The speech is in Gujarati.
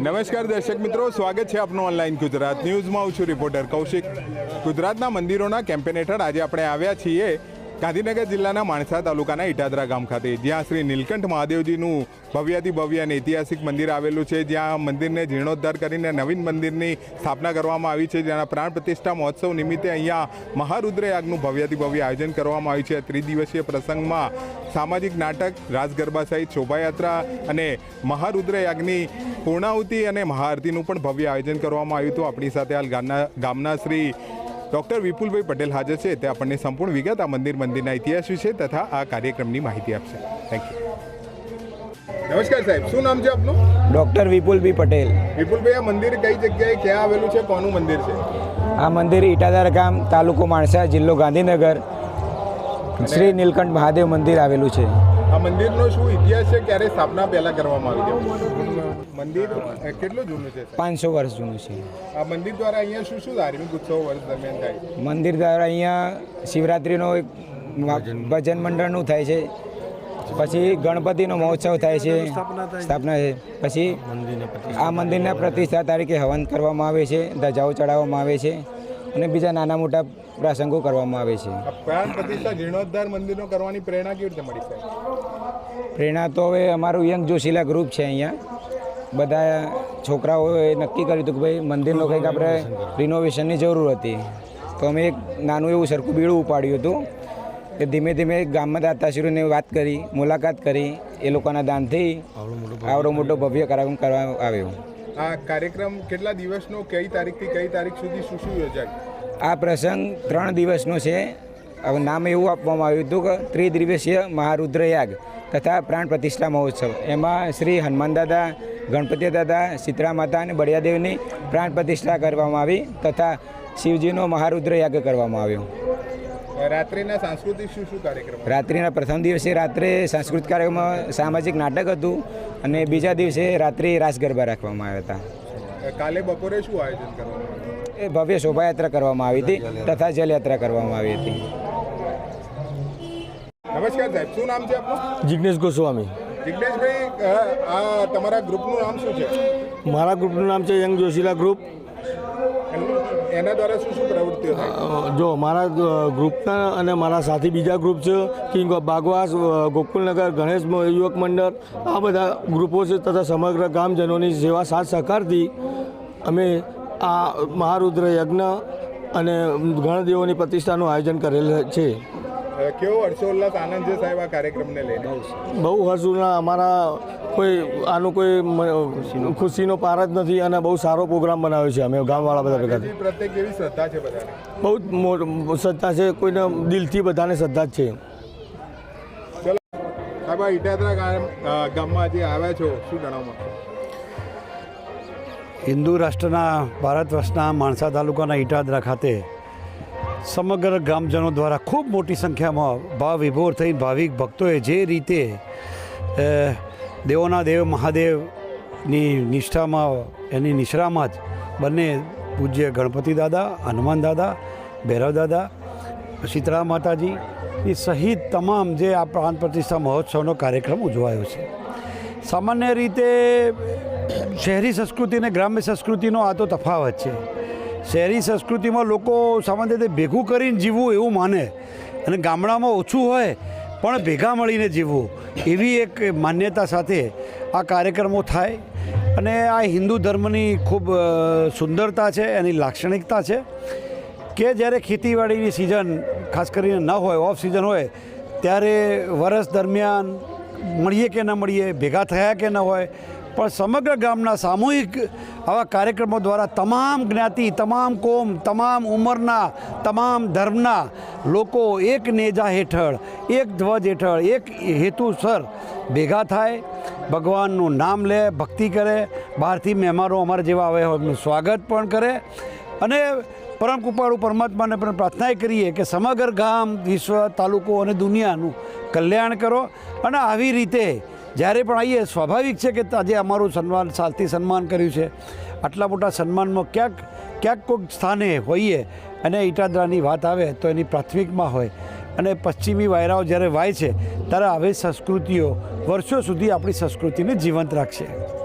નમસ્કાર દર્શક મિત્રો, સ્વાગત છે આપનું ઓનલાઈન ગુજરાત ન્યૂઝમાં. હું છું રિપોર્ટર કૌશિક. ગુજરાતના મંદિરોના કેમ્પેન હેઠળ આજે આપણે આવ્યા છીએ. ગાંધીનગર જિલ્લાના માણસા તાલુકાના ઇટાદરા ગામ ખાતે, જ્યાં શ્રી નીલકંઠ મહાદેવજીનું ભવ્યાતિ ભવ્ય અને ઐતિહાસિક મંદિર આવેલું છે, જ્યાં મંદિરને જીર્ણોદ્ધાર કરીને નવીન મંદિરની સ્થાપના કરવામાં આવી છે, જેના પ્રાણ પ્રતિષ્ઠા મહોત્સવ નિમિત્તે અહીંયા મહારુદ્ર યાગનું ભવ્ય આયોજન કરવામાં આવ્યું છે. ત્રિદિવસીય પ્રસંગમાં સામાજિક નાટક રાસ ગરબા સહિત શોભાયાત્રા અને મહારુદ્ર યાગની પૂર્ણાહુતિ અને મહાઆરતીનું પણ ભવ્ય આયોજન કરવામાં આવ્યું હતું. આપણી સાથે હાલ ગામના ગામના શ્રી ડૉક્ટર વિપુલભાઈ પટેલ હાજર છે. તે આપણને સંપૂર્ણ વિગત આ મંદિર મંદિરના ઇતિહાસ વિશે તથા આ કાર્યક્રમની માહિતી આપશે. થેન્ક યુ નમસ્કાર સાહેબ શું નામ છે આપનું? ડૉક્ટર વિપુલભાઈ પટેલ. વિપુલભાઈ આ મંદિર કઈ જગ્યાએ ક્યાં આવેલું છે કોનું મંદિર છે? આ મંદિર ઇટાદાર ગામ તાલુકો માણસા જિલ્લો ગાંધીનગર. શ્રી નીલકંઠ મહાદેવ મંદિર આવેલું છે. આ મંદિરનો શું ઇતિહાસ છે? ક્યારે સ્થાપના પહેલા કરવામાં આવી છે મંદિર કેટલું જૂનું છે? પાંચસો વર્ષ જૂનું છે. આ મંદિર દ્વારા અહીંયા શું શું ધાર્મિક ઉત્સવ વર્ષ દરમિયાન થાય? મંદિર દ્વારા અહીંયા શિવરાત્રિનો એક ભજન મંડળનું થાય છે. પછી ગણપતિનો મહોત્સવ થાય છે. સ્થાપના છે. પછી આ મંદિરના પ્રતિષ્ઠા તારીખે હવન કરવામાં આવે છે. ધજાઓ ચડાવવામાં આવે છે. અને બીજા નાના મોટા પ્રસંગો કરવામાં આવે છે. પ્રાણ પ્રતિષ્ઠા જીર્ણોદ્ધાર મંદિરનો કરવાની પ્રેરણા કેવી રીતે મળી પ્રેરણા તો હવે અમારું યંગ જોશીલા ગ્રુપ છે અહીંયા. બધા છોકરાઓએ નક્કી કર્યું હતું કે ભાઈ મંદિરનો કંઈક આપણે રિનોવેશનની જરૂર હતી. તો અમે એક નાનું એવું સરખું બીડું ઉપાડ્યું હતું કે ધીમે ધીમે ગામમાં દાતાશ્રીઓને વાત કરી મુલાકાત કરી એ લોકોના દાનથી આવડો મોટો ભવ્ય કાર્યક્રમ કરવા આવ્યો. આ કાર્યક્રમ કેટલા દિવસનો, કઈ તારીખથી કઈ તારીખ સુધી શું શું યોજાય? આ પ્રસંગ ત્રણ દિવસનો છે. હવે નામ એવું આપવામાં આવ્યું હતું કે ત્રિદિવસીય મહારુદ્રયાગ તથા પ્રાણ પ્રતિષ્ઠા મહોત્સવ. એમાં શ્રી હનુમાન દાદા, ગણપતિ દાદા સીતરા માતા અને બળિયાદેવની પ્રાણ પ્રતિષ્ઠા કરવામાં આવી તથા શિવજીનો મહારુદ્રયાગ કરવામાં આવ્યો. રાત્રિના સાંસ્કૃતિક શું શું કાર્યક્રમ? રાત્રિના પ્રથમ દિવસે રાત્રે સાંસ્કૃતિક કાર્યક્રમમાં સામાજિક નાટક હતું અને બીજા દિવસે રાત્રે રાસ ગરબા રાખવામાં આવ્યા હતા. કાલે બપોરે શું આયોજન કરવામાં આવ્યું? એ ભવ્ય શોભાયાત્રા કરવામાં આવી હતી તથા જલયાત્રા કરવામાં આવી હતી. નમસ્કાર સાહેબ શું નામ છે આપનું? જિજ્ઞેશ ગોસ્વામી. જિજ્ઞેશભાઈ આ તમારા ગ્રુપનું નામ શું છે? મારા ગ્રુપનું નામ છે યંગ જોશીલા ગ્રુપ. એના દ્વારા શું શું પ્રવૃત્તિઓ જો, મારા ગ્રુપના અને મારા સાથી બીજા ગ્રુપ છે કિંગ ઓફ બાગવાસ ગોકુલનગર, ગણેશ યુવક મંડળ, આ બધા ગ્રુપો છે તથા સમગ્ર ગામજનોની સેવા સાથ સહકારથી અમે આ મહારુદ્ર યજ્ઞ અને ગણદેવોની પ્રતિષ્ઠાનું આયોજન કરેલ છે. કેવો હર્ષોલ્લાસ આનંદ છે સાહેબ આ કાર્યક્રમને લઈને? બહુ હર્ષુના અમારા કોઈ આનું કોઈ ખુશીનો પાર જ નથી અને બહુ સારો પ્રોગ્રામ બનાવ્યો છે અમે ગામવાળા બધા ભેગા થઈ. મહાદેવજી પ્રત્યે શ્રદ્ધા છે બધાને? બહુ જ શ્રદ્ધા છે કોઈને દિલથી બધાને શ્રદ્ધા જ છે. ચલો સાહેબ આ ઇટાદરા ગામમાં જે આવ્યા છો શું જણાવવા માંગશો? હિન્દુ રાષ્ટ્રના ભારત વર્ષના માણસા તાલુકાના ઇટાદરા ખાતે સમગ્ર ગ્રામજનો દ્વારા ખૂબ મોટી સંખ્યામાં ભાવ વિભોર થઈ ભાવિક ભક્તોએ જે રીતે દેવોના દેવ, મહાદેવની નિષ્ઠામાં, એની નિશ્રામાં જ બંને પૂજ્ય ગણપતિ દાદા, હનુમાન દાદા, ભૈરવ દાદા શીતળા માતાજી એ સહિત તમામ જે આ પ્રાણ પ્રતિષ્ઠા મહોત્સવનો કાર્યક્રમ ઉજવાયો છે. સામાન્ય રીતે શહેરી સંસ્કૃતિ અને ગ્રામ્ય સંસ્કૃતિનો આ તો તફાવત છે. શહેરી સંસ્કૃતિમાં લોકો સામાન્ય રીતે ભેગું કરીને જીવવું એવું માને. અને ગામડામાં ઓછું હોય, પણ ભેગા મળીને જીવવું. એવી એક માન્યતા સાથે આ કાર્યક્રમો થાય. અને આ હિન્દુ ધર્મની ખૂબ સુંદરતા છે, એની લાક્ષણિકતા છે કે જ્યારે ખેતીવાડીની સિઝન ખાસ કરીને ન હોય, ઓફ સિઝન હોય, ત્યારે વરસ દરમિયાન મળીએ કે ન મળીએ, ભેગા થયા કે ન હોય પણ સમગ્ર ગામના સામૂહિક આવા કાર્યક્રમો દ્વારા તમામ જ્ઞાતિ, તમામ કોમ, તમામ ઉંમરના, તમામ ધર્મના લોકો એક નેજા હેઠળ, એક ધ્વજ હેઠળ, એક હેતુસર ભેગા થાય. ભગવાનનું નામ લે, ભક્તિ કરે. બહારથી મહેમાનો અમારા જેવા આવે એમનું સ્વાગત પણ કરે. અને પરમ કૃપાળુ પરમાત્માને પણ પ્રાર્થના કરીએ કે સમગ્ર ગામ, વિશ્વ, તાલુકો અને દુનિયાનું કલ્યાણ કરો. અને આવી રીતે જ્યારે પણ આવીએ સ્વાભાવિક છે કે આજે અમારું સન્માન સાથી સન્માન કર્યું છે. આટલા મોટા સન્માનમાં ક્યાંક ક્યાંક કોઈક સ્થાને હોઈએ અને ઈટાદરાની વાત આવે તો એની પ્રાથમિકમાં હોય. અને પશ્ચિમી વાયરાઓ જ્યારે વાય છે, ત્યારે આવી સંસ્કૃતિઓ વર્ષો સુધી આપણી સંસ્કૃતિને જીવંત રાખશે.